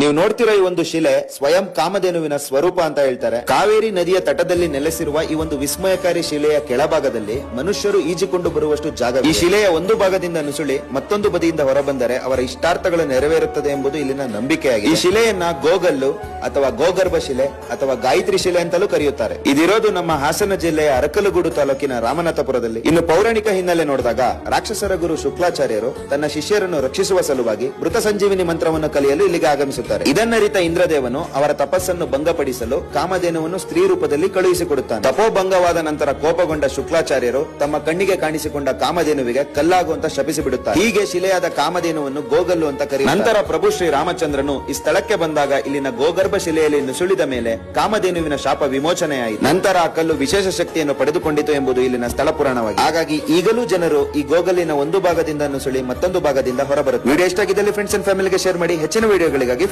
ನೀವು ನೋಡ್ತಿರೋ ಈ ಒಂದು ಶಿಲೆ ಸ್ವಯಂ ಕಾಮಧೇನುವಿನ ಸ್ವರೂಪ ಅಂತ ಹೇಳ್ತಾರೆ. ಕಾವೇರಿ ನದಿಯ ತಟದಲ್ಲಿ ನೆಲೆಸಿರುವ ಈ ಒಂದು ವಿಸ್ಮಯಕಾರಿ ಶಿಲೆಯ ಕೆಳಭಾಗದಲ್ಲಿ ಮನುಷ್ಯರು ಈಜಿಕೊಂಡು ಬರುವಷ್ಟು ಜಾಗ ಈ ಶಿಲೆಯ ಒಂದು ಭಾಗದಿಂದ ನುಸುಳಿ ಮತ್ತೊಂದು ಬದಿಯಿಂದ ಹೊರಬಂದರೆ ಅವರ ಇಷ್ಟಾರ್ಥಗಳು ನೆರವೇರುತ್ತದೆ ಎಂಬುದು ಇಲ್ಲಿನ ನಂಬಿಕೆಯಾಗಿದೆ. ಈ ಶಿಲೆಯನ್ನ ಗೋಗಲ್ಲು ಅಥವಾ ಗೋಗರ್ಭ ಶಿಲೆ ಅಥವಾ ಗಾಯತ್ರಿ ಶಿಲೆ ಅಂತಲೂ ಕರೆಯುತ್ತಾರೆ. ಇದಿರೋದು ನಮ್ಮ ಹಾಸನ ಜಿಲ್ಲೆಯ ಅರಕಲಗೂಡು ತಾಲೂಕಿನ ರಾಮನಾಥಪುರದಲ್ಲಿ. ಇನ್ನು ಪೌರಾಣಿಕ ಹಿನ್ನೆಲೆ ನೋಡಿದಾಗ ರಾಕ್ಷಸರ ಗುರು ಶುಕ್ಲಾಚಾರ್ಯರು ತನ್ನ ಶಿಷ್ಯರನ್ನು ರಕ್ಷಿಸುವ ಸಲುವಾಗಿ ಮೃತ ಸಂಜೀವಿನಿ ಮಂತ್ರವನ್ನು ಕಲಿಯಲು ಇಲ್ಲಿಗೆ ಆಗಮಿಸುತ್ತಾರೆ. ಇದನ್ನರಿತ ಇಂದ್ರದೇವನು ಅವರ ತಪಸ್ಸನ್ನು ಭಂಗಪಡಿಸಲು ಕಾಮಧೇನುವನ್ನು ಸ್ತ್ರೀ ರೂಪದಲ್ಲಿ ಕಳುಹಿಸಿಕೊಡುತ್ತಾನೆ. ತಪೋಭಂಗವಾದ ನಂತರ ಕೋಪಗೊಂಡ ಶುಕ್ಲಾಚಾರ್ಯರು ತಮ್ಮ ಕಣ್ಣಿಗೆ ಕಾಣಿಸಿಕೊಂಡ ಕಾಮಧೇನುವಿಗೆ ಕಲ್ಲಾಗುವಂತ ಶಪಿಸಿ ಬಿಡುತ್ತಾರೆ ಹೀಗೆ ಶಿಲೆಯಾದ ಕಾಮಧೇನುವನ್ನು ಗೋಗಲ್ಲು ಅಂತ ಕರೆಯುತ್ತಾರೆ. ನಂತರ ಪ್ರಭು ಶ್ರೀ ರಾಮಚಂದ್ರನು ಈ ಸ್ಥಳಕ್ಕೆ ಬಂದಾಗ ಇಲ್ಲಿನ ಗೋಗರ್ಭ ಶಿಲೆಯಲ್ಲಿ ನುಸುಳಿದ ಮೇಲೆ ಕಾಮಧೇನುವಿನ ಶಾಪ ವಿಮೋಚನೆಯಾಯಿತು. ನಂತರ ಆ ಕಲ್ಲು ವಿಶೇಷ ಶಕ್ತಿಯನ್ನು ಪಡೆದುಕೊಂಡಿತು ಎಂಬುದು ಇಲ್ಲಿನ ಸ್ಥಳ ಪುರಾಣವಾಗಿದೆ. ಹಾಗಾಗಿ ಈಗಲೂ ಜನರು ಈ ಗೋಗಲ್ಲಿನ ಒಂದು ಭಾಗದಿಂದ ನುಸುಳಿ ಮತ್ತೊಂದು ಭಾಗದಿಂದ ಹೊರಬರುತ್ತೆ ವಿಡಿಯೋ ಎಷ್ಟಾಗಿದ್ದಲ್ಲಿ ಫ್ರೆಂಡ್ಸ್ ಅಂಡ್ ಫ್ಯಾಮಿಲಿಗೆ ಶೇರ್ ಮಾಡಿ. ಹೆಚ್ಚಿನ ವಿಡಿಯೋಗಳಿಗಾಗಿ